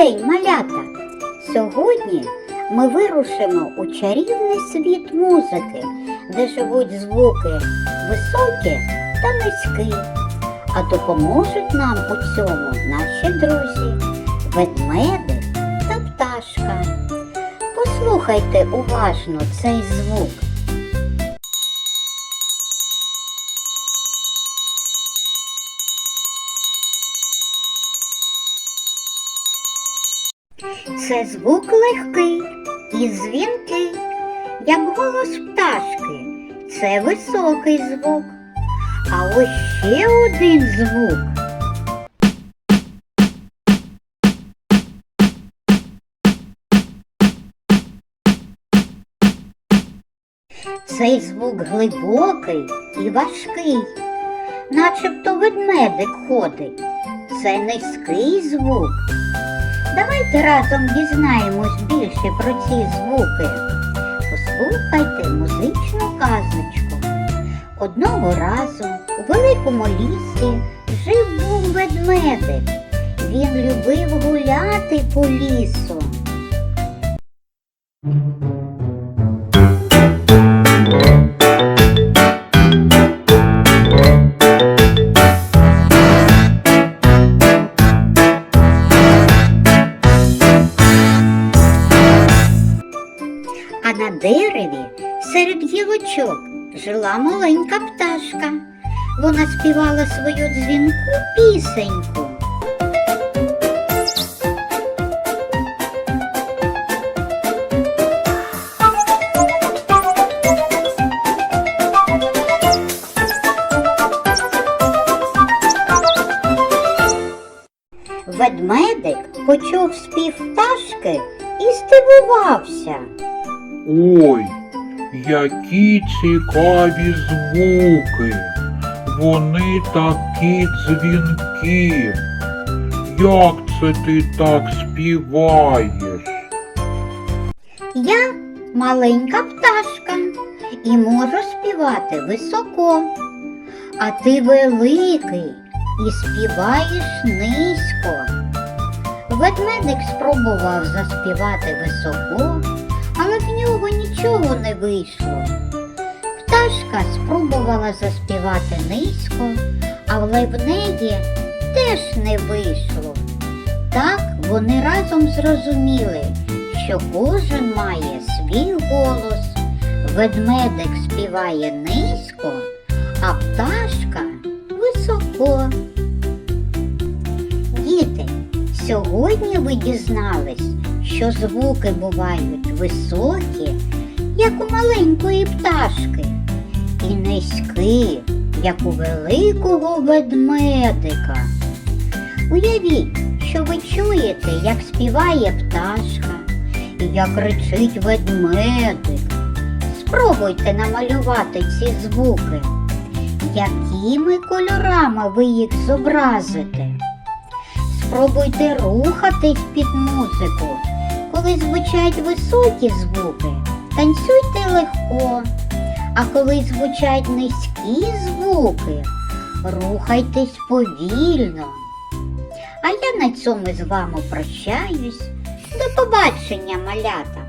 день, малята! Сьогодні ми вирушимо у чарівний світ музики, де живуть звуки високі та низькі. А допоможуть нам у цьому наші друзі, ведмедик та пташка. Послухайте уважно цей звук. Це звук легкий і дзвінкий, як голос пташки. Це високий звук. А ось ще один звук. Цей звук глибокий і важкий, начебто ведмедик ходить. Це низький звук. Давайте разом дізнаємось більше про ці звуки. Послухайте музичну казочку. Одного разу у великому лісі жив був ведмедик. Він любив гуляти по лісу. На дереві серед гілочок жила маленька пташка. Вона співала свою дзвінку пісеньку. Ведмедик почув спів пташки і здивувався. Ой, які цікаві звуки. Вони такі дзвінкі. Як це ти так співаєш? Я маленька пташка і можу співати високо, а ти великий і співаєш низько. Ведмедик спробував заспівати високо, в нього нічого не вийшло. Пташка спробувала заспівати низько, але в неї теж не вийшло. Так вони разом зрозуміли, що кожен має свій голос. Ведмедик співає низько, а пташка високо. Діти, сьогодні ви дізнались, що звуки бувають високі, як у маленької пташки, і низькі, як у великого ведмедика. Уявіть, що ви чуєте, як співає пташка і як кричить ведмедик. Спробуйте намалювати ці звуки. Якими кольорами ви їх зобразите? Спробуйте рухатись під музику. Коли звучать високі звуки, танцюйте легко. А коли звучать низькі звуки, рухайтесь повільно. А я на цьому з вами прощаюсь. До побачення, малята!